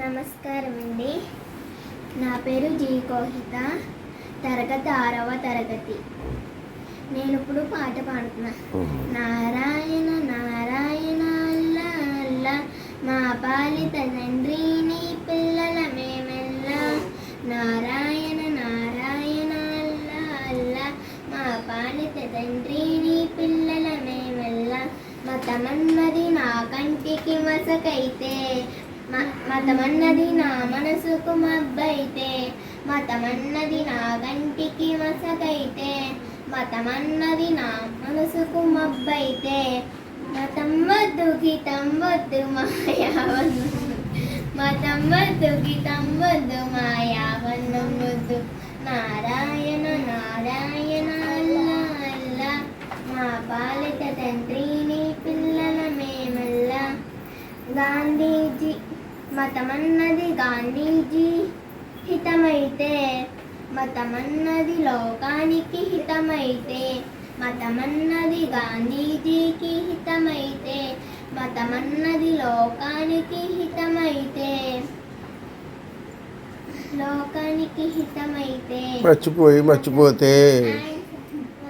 నమస్కారం అండి నా పేరు జీ కోహిత. తరగతి ఆరవ తరగతి. నేను ఇప్పుడు పాట పాడుతున్నా. నారాయణ నారాయణ అల్లా అల్లా. మా పాలిత తండ్రి నీ పిల్లల మేమెల్లా. నారాయణ నారాయణ అల్లా అల్లా. మా పాలిత తండ్రి నీ పిల్లల మేమెల్లా. మతమన్నది నా కంటికి మసకైతే. మతమన్నది నా మనసుకు మబ్బైతే మతమన్నది నా కంటికి మసకైతే మతమన్నది నా మనసుకు మబ్బైతే మతం వద్దు గీతం వద్దు మాయావన్ను మతం వద్దు గీతం వద్దు మాయావన్నం వద్దు. నారాయణ నారాయణ అల్లా అల్లా. మా పాలిత తండ్రిని పిల్లల మేమల్లా గాంధీజీ మతమన్నది గాంధీజీ హితమైతే మతమన్నది లోకానికి హితమైతే మతమన్నది గాంధీజీకి హితమైతే మతమన్నది లోకానికి హితమైతే. లోకానికి హితమైతే. మర్చిపోయి మర్చిపోతే.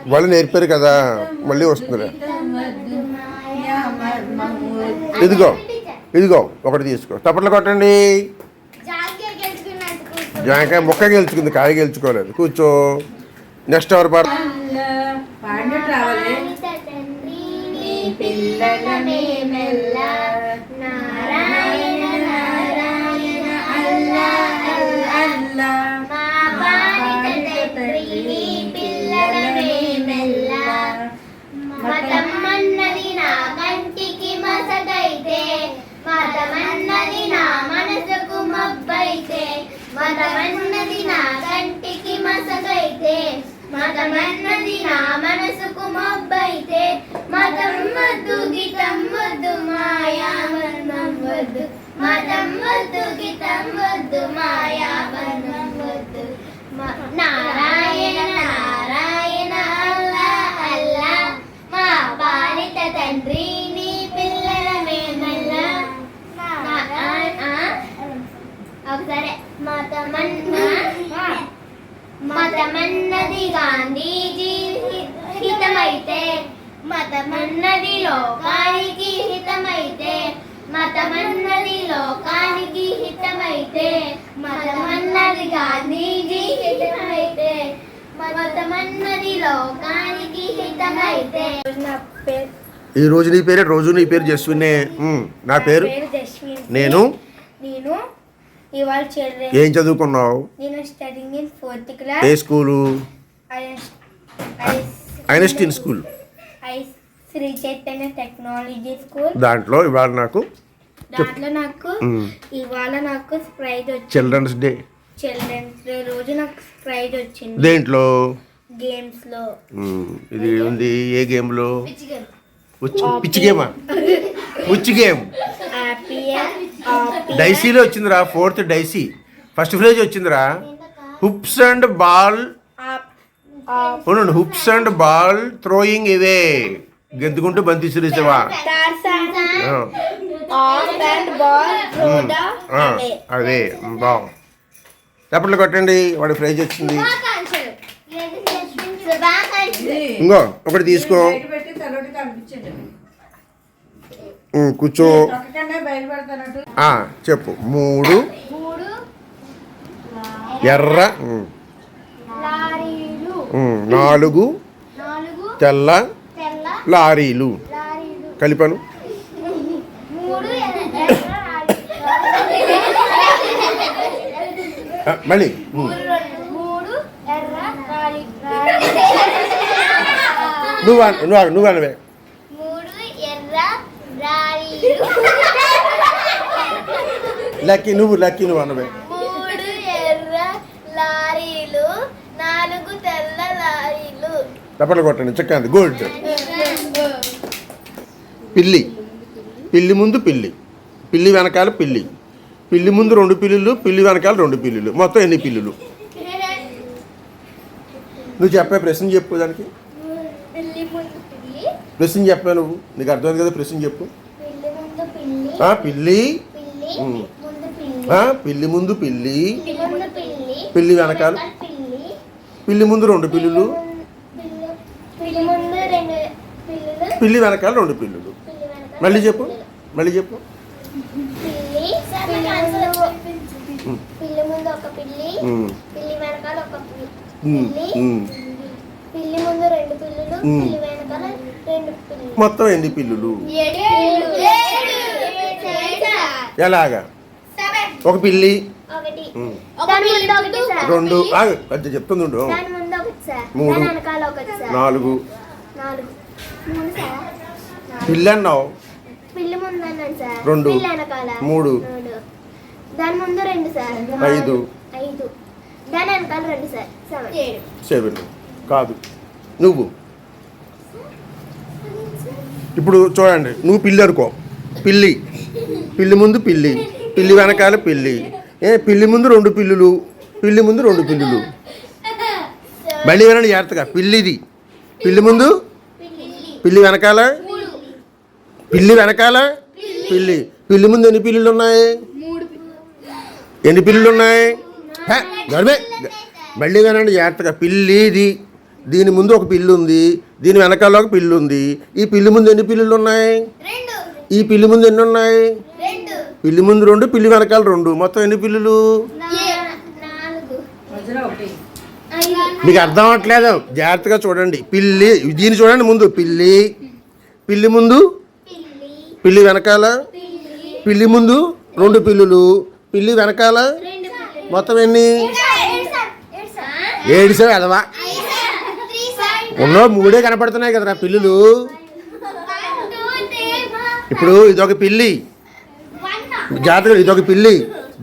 వాళ్ళు నేర్పారు కదా మళ్ళీ వస్తుంది ఇదిగో. ఇదిగో ఒకటి తీసుకో. తప్పట్లు కొట్టండి. జాంకాయ మొక్క గెలుచుకుంది కాయ గెలుచుకోలేదు. కూర్చో. నెక్స్ట్ ఎవరు పాడు? పిల్లల మతమన్నది నా కంటికి మసకైతే మతమన్నది నా మనసుకు మబ్బైతే మతం వద్దు గితం వద్దు మాయావర్ణం వద్దు మతం వద్దు గితం వద్దు మాయావర్ణం వద్దు. నారాయణ మతమన్నది గాంధీజీ హితమైతే మతమన్నది లోకానికి హితమైతే మతమన్నది లోకానికి హితమైతే మతమన్నది గాంధీజీ హితమైతే మతమన్నది లోకానికి హితమైతే. ఈ రోజు నీ పేరే రోజు నీ పేరు జస్వినే. నా పేరు? నేను? నేను ఇవాళ చిల్డ్రన్ ఏం చదువుకున్నావు? నేను studying in fourth a class school Einstein school I Sri Chaitanya technology school దాంట్లో ఇవాళ నాకు దాంట్లో నాకు. ఇవాళ నాకు ప్రైజ్ వచ్చింది. చిల్డ్రన్స్ డే చిల్డ్రన్స్ డే రోజు నాకు ప్రైజ్ వచ్చింది. దేంట్లో? గేమ్స్లో. ఇది ఉంది ఏ గేమ్లో ఉచ్చి పిచ్చి గేమా? ఉచ్చి గేమ్. డైసీలో వచ్చిందిరా ఫోర్త్ డైసీ. ఫస్ట్ ఫ్లేజ్ వచ్చిందిరా. Hoops and ball. ఉండండి హుప్స్ అండ్ బాల్ థ్రోయింగ్ ఇవే గెంతుకుంటూ బంతి సిరిసేవా ఆఫ్ అండ్ బాల్ అదే బాగు చప్పట్లు కొట్టండి వాడి ప్రైజ్ వచ్చింది. ఇంకో ఒకటి తీసుకో. కూర్చో. చెప్పు. మూడు. ఎర్ర. నాలుగు. తెల్ల. తెల్ల. లారీలు. లారీలు. కలిపాను. మళ్ళీ. నువ్వు నువ్వు నువ్వు అనవే లక్కీ నువ్వు లక్కీ నువ్వు అనవే మూడు ఎర్ర లారీలు నాలుగు తెల్ల లారీలు. చప్పట్లు కొట్టండి చక్కగా గుడ్ పిల్లి. పిల్లి ముందు పిల్లి. పిల్లి వెనకాల పిల్లి. పిల్లి ముందు రెండు పిల్లులు పిల్లి వెనకాల రెండు పిల్లులు. మొత్తం ఎన్ని పిల్లులు? నువ్వు చెప్పే ప్రశ్న చెప్పు దానికి. ప్రశ్న చెప్పా నువ్వు. నీకు అర్థమైంది కదా ప్రశ్న చెప్పు. పిల్లి ముందు పిల్లి. ఆ, పిల్లి. పిల్లి ఉమ్. ముందు పిల్లి. ఆ, పిల్లి ముందు పిల్లి. పిల్లి ముందు పిల్లి. పిల్లి వెనకాల. పిల్లి. పిల్లి ముందు రెండు పిల్లులు. పిల్లి. పిల్లి ముందు రెండు పిల్లులు. పిల్లి వెనకాల రెండు పిల్లులు. మళ్ళీ చెప్పు. మళ్ళీ చెప్పు. పిల్లి ముందు రెండు పిల్లులు. మొత్తం ఎన్ని పిల్లులు? ఎలాగా? ఒక పిల్లి? రెండు. కొంచెం చెప్తుంది ఉండు. దాని ముందు ఒకటి సార్. మూడు. నాలుగు. నాలుగు. మూడు సార్. నాలుగు. పిల్లి అన్నావు పిల్లి ముందు అన్నాను సార్. రెండు. మూడు. మూడు దాని ముందు రెండు సార్. ఐదు. ఐదు. దాని వెనకాల రెండు సార్. సెవెన్ ఏడు సెవెన్ కాదు. నువ్వు. ఇప్పుడు చూడండి నువ్వు పిల్లి అనుకో. పిల్లి. పిల్లి ముందు పిల్లి. పిల్లి వెనకాల పిల్లి. ఏ పిల్లి ముందు రెండు పిల్లులు. పిల్లి ముందు రెండు పిల్లులు. మళ్ళీ వినండి జాగ్రత్తగా పిల్లిది. పిల్లి ముందు పిల్లి వెనకాల. పిల్లి వెనకాల పిల్లి. పిల్లి ముందు ఎన్ని పిల్లులు ఉన్నాయి? ఎన్ని పిల్లులు ఉన్నాయి? హే, గర్భే మళ్ళీ వినండి జాగ్రత్తగా పిల్లిది. దీని ముందు ఒక పిల్లి ఉంది దీని వెనకాల ఒక పిల్లి ఉంది. ఈ పిల్లి ముందు ఎన్ని పిల్లులు ఉన్నాయి? రెండు. ఈ పిల్లి ముందు ఎన్ని ఉన్నాయి? రెండు. పిల్లి ముందు రెండు పిల్లి వెనకాల రెండు. మొత్తం ఎన్ని పిల్లులు? మీకు అర్థం అవ్వట్లేదు? జాగ్రత్తగా చూడండి. పిల్లి దీన్ని చూడండి ముందు. పిల్లి. పిల్లి ముందు? పిల్లి. పిల్లి వెనకాల? పిల్లి. పిల్లి ముందు రెండు పిల్లులు. పిల్లి వెనకాల? మొత్తం ఎన్ని? ఏడు సార్ ఏడు సార్. ఏడు సార్ అదవా? ఉన్నో మూడే కనపడుతున్నాయి కదరా పిల్లులు. ఇప్పుడు ఇదొక పిల్లి. జాతర ఇదొక పిల్లి.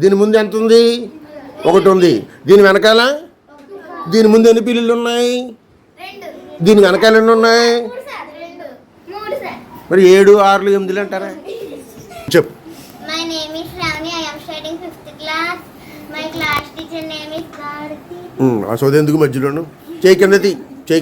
దీని ముందు ఎంత ఉంది? ఒకటి ఉంది. దీని వెనకాల? దీని ముందు ఎన్ని పిల్లులు ఉన్నాయి? దీని వెనకాల ఎన్ని ఉన్నాయి? మరి ఏడు ఆరులు ఎనిమిదిలు అంటారా? చెప్పు. సోది ఎందుకు మధ్యలోను? చేయి కిందది చేయి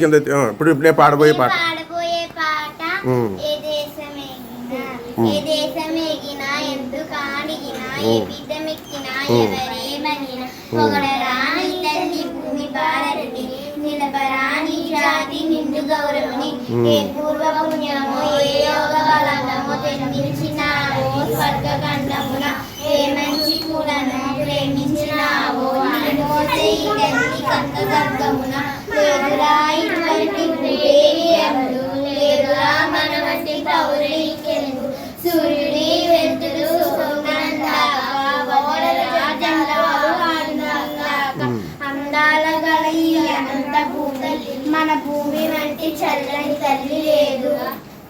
ఇప్పుడు ఇప్పుడు పాడబోయే పాట. పాడబోయే పాట ఉమ్. ఏ దేశమేగినా ఏ దేశమేగినా ఎందుకు ఆడిగినా ఏ బిడ్డమెక్కినా ఎవరేమనినా పొగడరాని తల్లి భూమి భారతి నిలబరాని జాతి నిండు గౌరవని ఏ పూర్వ పుణ్యమో ఏ యోగ బలమో జన్మించినావో స్వర్గ ఖండమున ఏ మంచి కూడను ప్రేమించినావో తల్లి కక్క గర్భమున లేదురా ఇటువంటి లేదురా మన సూర్యుడి వెలుతురు అందాల గల ఈ అనంత భూమి మన భూమి వంటి చల్లని తల్లి లేదు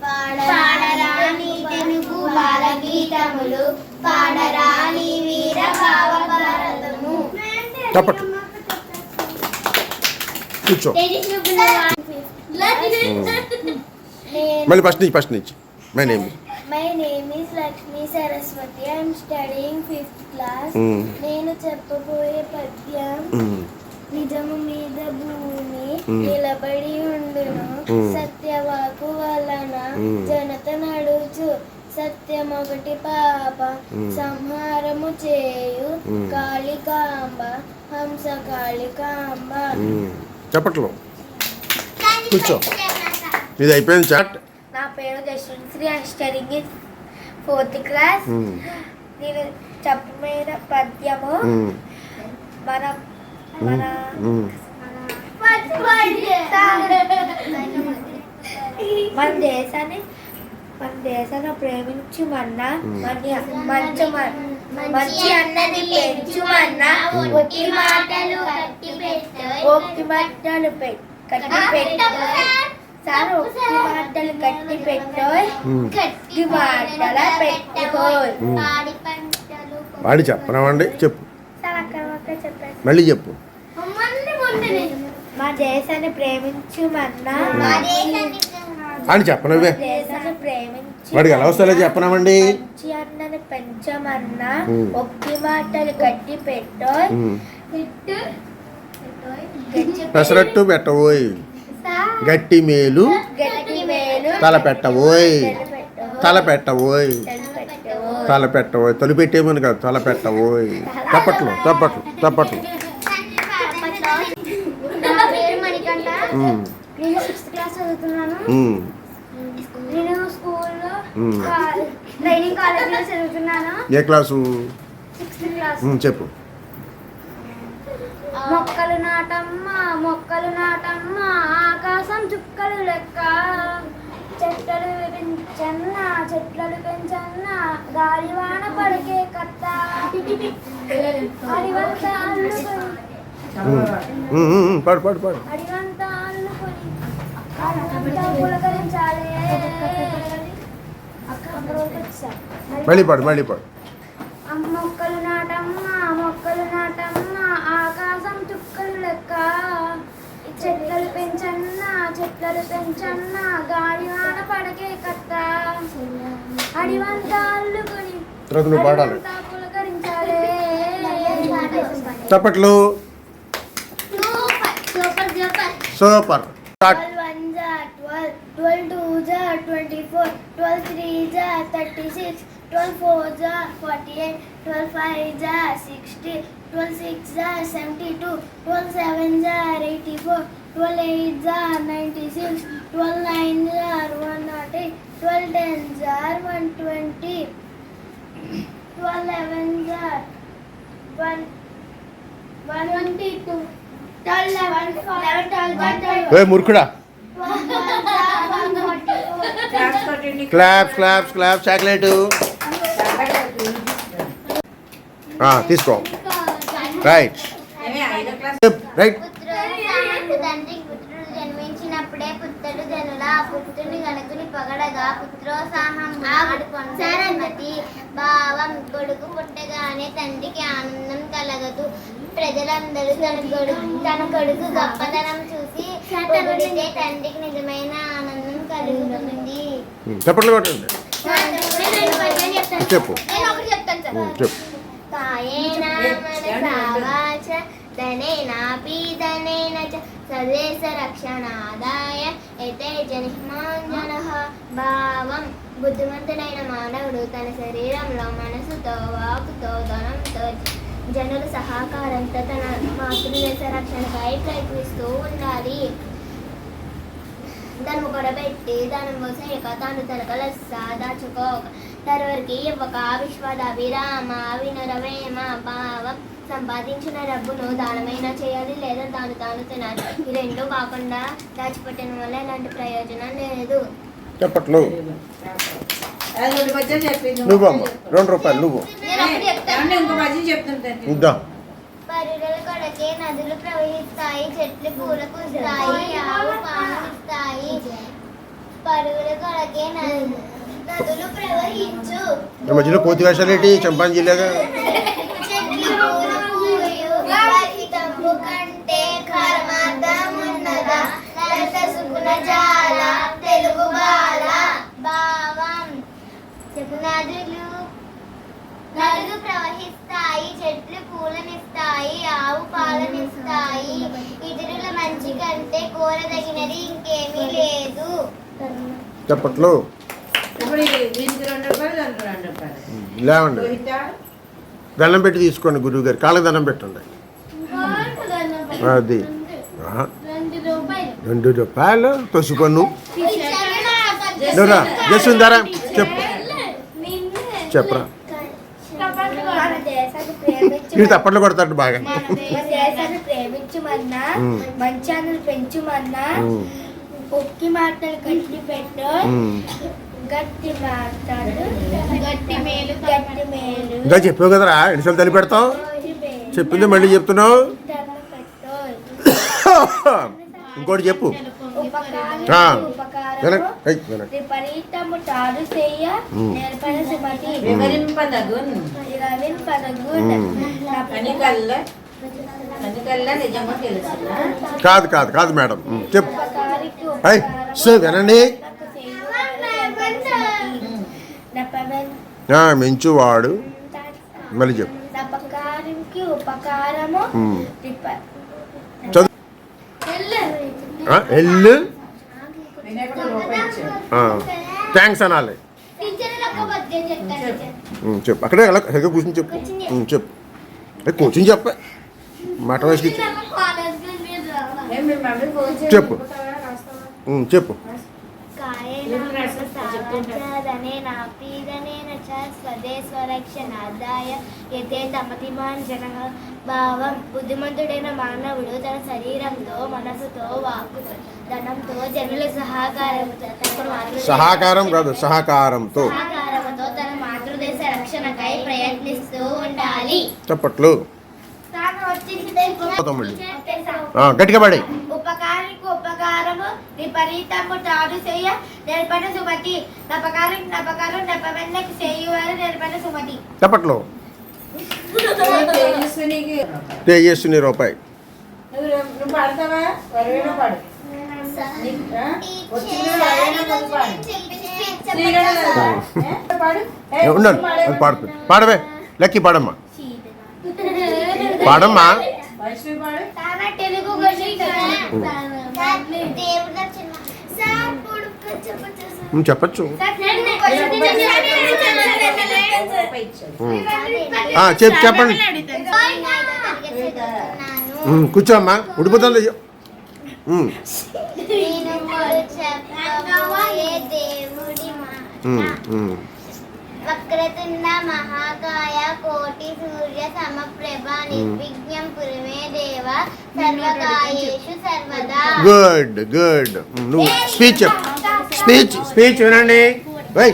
పాడరాని తెలుగు బాలగీతములు పాడరా నీ వీర భావ భారతము కూర్చో. మళ్ళీ ఫస్ట్ నుంచి ఫస్ట్ నుంచి. My name my name is Lakshmi Saraswati I'm studying fifth class. నేను చెప్పబోయే పద్యం నిజము మీద భూమి Mm. నిలబడి ఉండును. సత్యవాకు వలన. జనత నడుచు. సత్యమొకటి పాప. Mm. సంహారము చేయు. కాళికాంబ. హంస కాళికాంబ. చప్పట్లు కూర్చో. ఇది అయిపోయింది చాట్. నా పేరు Jashwant I studying in fourth class. నేను చెప్పమైన పద్యము మన మన మన దేశాన్ని మన దేశాన్ని ప్రేమించుమన్నా మన మంచి మంచి అన్నది పెంచుమన్నా ఒట్టి మాటలు కట్టి పెట్టు ఒట్టి మాటలు కట్టి పెట్టు సార్. ఒట్టి మాటలు కట్టి పెట్టు గట్టి మాటల పంటలు వాడి చెప్పనవండి చెప్పు. మళ్ళీ చెప్పు. మా దేశాన్ని ప్రేమించుమన్నా అని చెప్పనవే. వాడికి ఎలా పెంచమన్నా మాటలు కట్టి పెట్టో పెట్టు పెసరట్టు పెట్టబోయ్. గట్టి మేలు. తల పెట్టబోయ్. పెట్టబోయ్. తల పెట్టబోయ్. పెట్టబోయ్. తల పెట్టవో తొలి పెట్టేమని కాదు తల పెట్టవో తప్పట్లు తప్పట్లు తప్పట్లు నా పేరు మణికంఠ ఉమ్, నేను సిక్స్త్ క్లాస్ చదువుతున్నాను నేను స్కూల్లో. ట్రైనింగ్ కాలేజీలో చదువుతున్నాను. ఏ క్లాసు? చెప్పు. మొక్కలు నాటమ్మ మొక్కలు నాటమ్మ ఆకాశం చుక్కలు లెక్క. చెట్లను పెంచన్న చెట్లను పెంచన్న గాలివాన పడికే కత్త. అడివంతా పాడు పాడు పాడు. అడివంతా అల్లుకొని అడివంతా పులకరించాలి అక్క అక్కడికి వచ్చా. మళ్ళీ పాడు మళ్ళీ పాడు. మొక్కలు నాటమ్మ మొక్కలు నాటమ్మ ఆకాశం చుక్కలు లెక్క. చెట్లను పెంచన్న చెట్లను పెంచన్న గాలి వాన పడకే కత్త. అడివంతా అల్లుకొని పాడాలి super. Super. Start. Twelve seven జా ఎయిటీ ఫోర్ ట్వెల్వ్ ఎయిట్ జా నైంటీ సిక్స్ ట్వెల్వ్ నైన్ జా one nought eight twelve ten జా వన్ ట్వంటీ ట్వెల్వ్ లెవెన్ జా one one twenty two twelve eleven eleven twelve జా ట్వెల్వ్ ఏ మురుకుడా claps claps claps chocolate తీసుకో right right జన్మించినప్పుడే పుత్రుడు జనుల ఆ పుత్రుని గనుకుని పొగడగా పుత్రోత్సాహం భావం కొడుకు పుట్టగానే తండ్రికి ఆనందం కలగదు ప్రజలందరూ తన కొడుకు తన కొడుకు గొప్పతనం చూసి తండ్రికి నిజమైన కలుగుతుంది చప్పట్లు కొట్టండి చెప్పు. చెప్పు. ధనేనా చ రక్షణాదాయ ఎతే జనిమాంజన భావం. బుద్ధిమంతుడైన మానవుడు తన శరీరంలో మనసుతో వాకుతో ధనంతో జనుల సహకారంతో తన మాతృదేశ రక్షణకై ప్రయత్నిస్తూ ఉండాలి. ధనము కూడబెట్టి ధనం పోసేయక తాను తనక లెస్స దాచుకోక తరువరికి ఇవ్వక విశ్వద విరామ వినురవేమ భావం సంపాదించిన డబ్బును దానమైనా చేయాలి లేదా తాను తాను తినాలి. ఈ రెండు కాకుండా దాచిపెట్టడం వల్ల ఎలాంటి ప్రయోజనం లేదు. చప్పట్లు. నువ్వు రెండు రూపాయలు నువ్వు. ఏమండి కొడకే నదులు ప్రవహిస్తాయి? చెట్లు పూలు పూస్తాయి ఆవు పాలు ఇస్తాయి పరుగుల కొడకే నదు- నదులు ప్రవహించు. మధ్యలో కోతి వేషాలు ఏంటి చంపాంజీలాగా చెట్లు పూలు పూయు విపరీతము కంటే కర్మార్థమున్నదా లలిత సుకున జాల తెలుగు బాల భావం. నదులు నదులు ప్రవహిస్తాయి చెట్లు పూలనిస్తాయి ఆవు పాలనిస్తాయి. ఇతరుల మంచి కంటే కోరదగినది ఇంకేమీ లేదు. చప్పట్లు. లేవండి. దండం పెట్టి తీసుకోండి గురువు గారు కాళ్ళకి దండం పెట్టండి. అది. రెండు రూపాయలు. తొసిపన్ను నువ్వురా జస్తుందారా చెప్పు. చెప్పరా. ఇది తప్పట్లు కొడతాడు బాగా. మన దేశాన్ని ప్రేమించుమన్నా. మంచాన్ని పెంచుమన్నా మాటలు గట్టి పెట్టు. గట్టి మాటలు గట్టి మేలు గట్టి మేలు. ఇంకా చెప్పావు కదరా ఎన్నిసార్లు తల్లి పెడతావు. చెప్పింది మళ్ళీ చెప్తున్నావు? ఇంకోటి చెప్పు. విపరీతము తాడు చెయ్య ఉమ్. పదగు ఉమ్. కనికల్ల కనికల్ల నిజంగా తెలుసునా కాదు కాదు కాదు మేడం చెప్పు ఉపకారికి అయ్ సో వినండి మెంచువాడు మళ్ళీ చెప్పు ఉపకారము ఎల్లు థ్యాంక్స్ అనాలి చెప్పు అక్కడే అలా సరిగ్గా కూర్చొని చెప్పు చెప్పు ఏ, కూర్చొని చెప్ప మాట చేసి చెప్పు. చెప్పు జన భావం బుద్ధిమంతుడైన మానవుడు తన శరీరంతో మనసుతో వాక్కుతో ధనంతో జనుల సహకారంతో మాతృదేశ సహకారం కాదు సహకారంతో సహకారంతో తన మాతృదేశ రక్షణకై ప్రయత్నిస్తూ ఉండాలి. చప్పట్లు. గట్టిగా పడే. ఉపకారికి ఉపకారము విపరీతము తాడు చేయ నేర్పణ సుమతి. నపకారం నపకారం నెపమెన్నకు చేయువారు నేర్పణ సుమతి. చప్పట్లు. తేజస్విని రూపాయి. నువ్వు నువ్వు పాడతావా? వరవేనా పాడు. ఉండండి అది పాడుతుంది పాడవే లక్కీ పాడమ్మా. పాడమ్మా. చెప్పచ్చు. చెప్పు చెప్పండి. కూర్చోమ్మా ఉడిపోతుంది? వక్రతుండ మహాకాయ కోటి సూర్య సమప్రభ నిర్విఘ్నం పురమే దేవ సర్వకాయేషు సర్వదా. గుడ్ గుడ్ నువ్వు స్పీచ్ స్పీచ్ స్పీచ్ వినండి. వై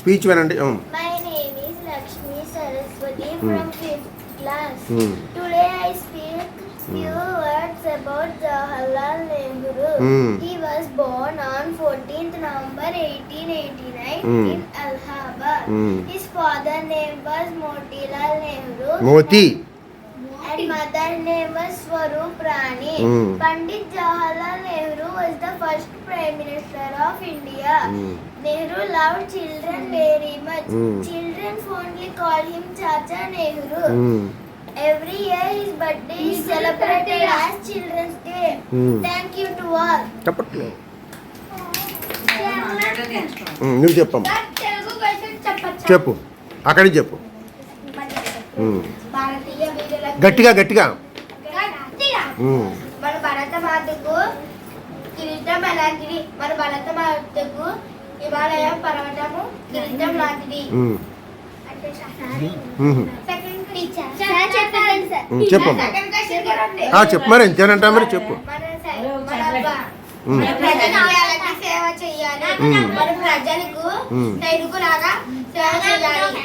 స్పీచ్ వినండి. Um, My name is Lakshmi Saraswati from fifth class. Hmm. Today I speak few words about Jawaharlal Nehru. Mm. He was born on 14th November 1889 mm. in Allahabad. Mm. His father name was Motilal Nehru. Moti. And, mother name was Swaroop Rani. Mm. Pandit Jawaharlal Nehru was the first Prime Minister of India. Mm. Nehru loved children very much. Mm. Children fondly called him Chacha Nehru. Mm. Every year his birthday is celebrated as Children's Day. Hmm. Thank you to all. చప్పట్లు. ఉమ్, నువ్వు చెప్పమ్మా. చెప్పు. అక్కడి చెప్పు. వీరులకు గట్టిగా గట్టిగా. గట్టిగా. ఉమ్, మన భరత మాతకు కిరీటం అలాంటిది మన భరత మాతకు హిమాలయ పర్వతము కిరీటం లాంటిది. చెప్పమ్మా. ఆ, చెప్పు మరి ఎంతేనంటా మరి చెప్పు. సేవ చేయాలి. మన ప్రజలకు. సైనికులాగా సేవ చేయాలి.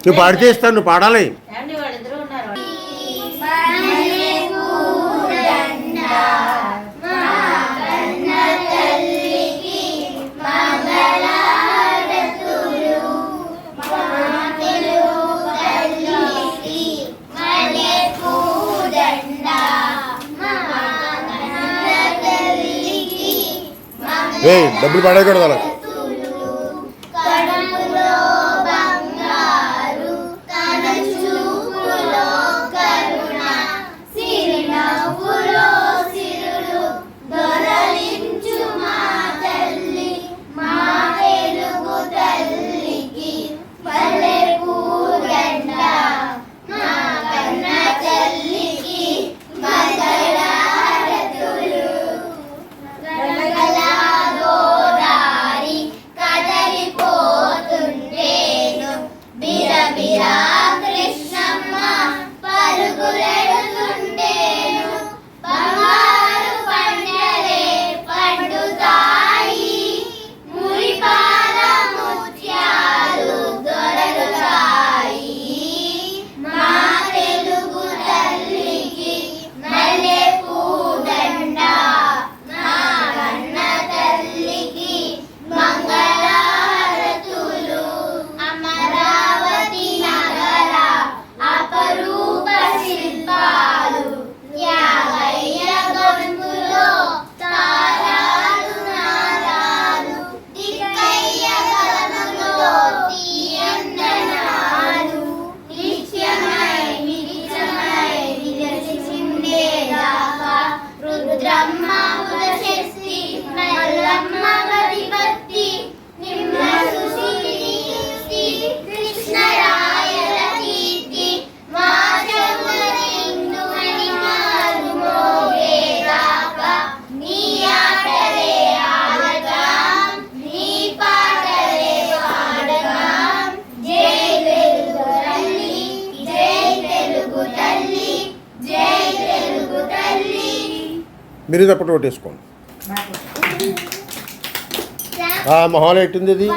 నువ్వు పాడితే ఇస్తాను నువ్వు పాడాలి. ఏ డబ్బులు పడేయకూడదు అలా Brahma. మీరు తప్పటి కొట్టేసుకోండి. మొహాలు ఎట్టింది అది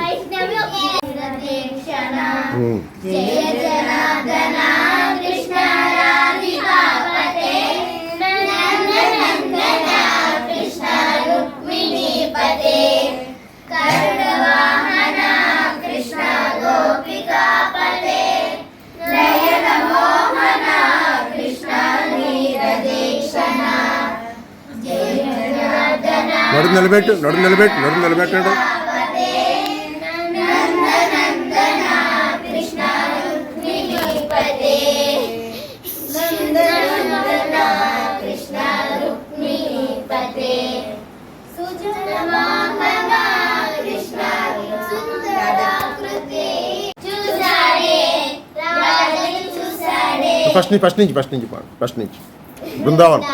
సుజనవాహన కృష్ణ సుందరాకృతి చూసాడే రాజని చూసాడే ఫస్ట్ నుంచి ఫస్ట్ నుంచి ఫస్ట్ నుంచి ఫస్ట్ నుంచి. బృందావనం.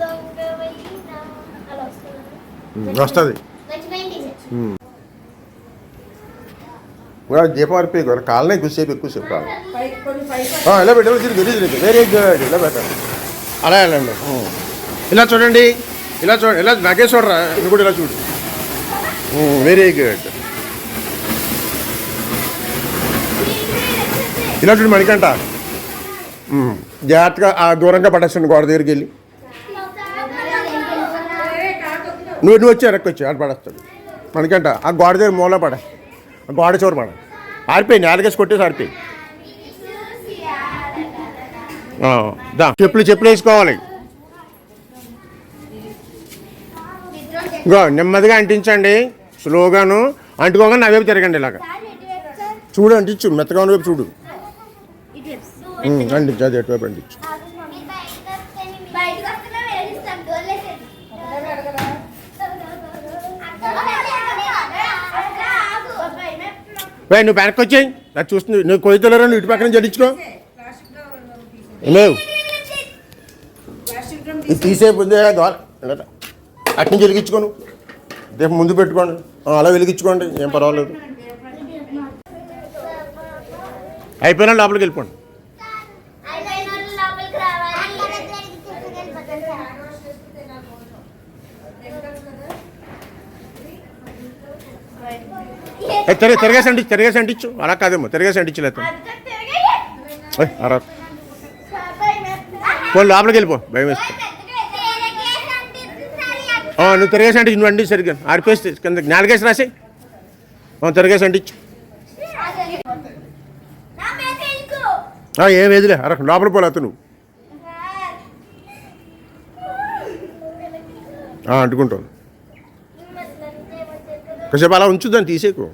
దొంగ వెళ్ళిన అలా వస్తుంది. వస్తుంది. మర్చిపోయింది దీపం అరిపోయి కాలనే ఎక్కువసేపు కాదు పైకి ఆ, ఇలా పెట్టాలి తిరిగి తిరిగి తిరిగి. వెరీ గుడ్ ఇలా పెట్టండి. అలా వెళ్ళండి. ఇలా చూడండి. ఇలా చూడండి ఇలా నాకే చూడరా? నువ్వు కూడా ఇలా చూడు. వెరీ గుడ్ ఇలా చూడు మణికంట. జాగ్రత్తగా ఆ దూరంగా పడేస్తాను గోడ దగ్గరికి వెళ్ళి. నువ్వు నువ్వు వచ్చి వెనక్కి వచ్చి ఆడ పడేస్తాడు. మనకంట ఆ గోడ దగ్గర మూల పడ. ఆ గోడ చూర పడ. ఆరిపోయి నేలకేసి కొట్టేసి ఆరిపోయి. ఆ, దా. చెప్పులు చెప్పులు వేసుకోవాలి. ఇంకో నెమ్మదిగా అంటించండి. స్లోగాను అంటుకోగా నా వైపు తిరగండి ఇలాగ. చూడు అంటించు మెత్తగా ఉన్న వైపు చూడు. అంటించు అది ఎటువైపు అంటించు. వే నువ్వు వెనక్కి వచ్చాయి నాకు చూస్తుంది నువ్వు కొయ్యతలేరా నువ్వు ఇటు పక్కన జడించుకో లేవు. ఇది తీసే అటు నుంచి వెలిగించుకోను. రేపు ముందు పెట్టుకోండి. అలా వెలిగించుకోండి. ఏం పర్వాలేదు. అయిపోయినా లోపలికి వెళ్ళిపోండి. లోపలికి రావాలి ఏ, తిరగ తిరగేసి అంటించు తిరగేసి అంటించు అలా కాదేమో తిరగేసి అంటించలేదు అరా. పోనీ లోపలికి వెళ్ళిపో. భయం వేస్తే నువ్వు తిరగేసి అంటే నువ్వు అండి సరిగ్గా. ఆరిపేస్తే కింద నాలుగేసి రాసి. తిరగేసి అంటించు ఏం వేదిలే అర లోపల పోలే నువ్వు అంటుకుంటాను అంటుకుంటావు కాసేపు అలా ఉంచుద్దాన్ని తీసేకు.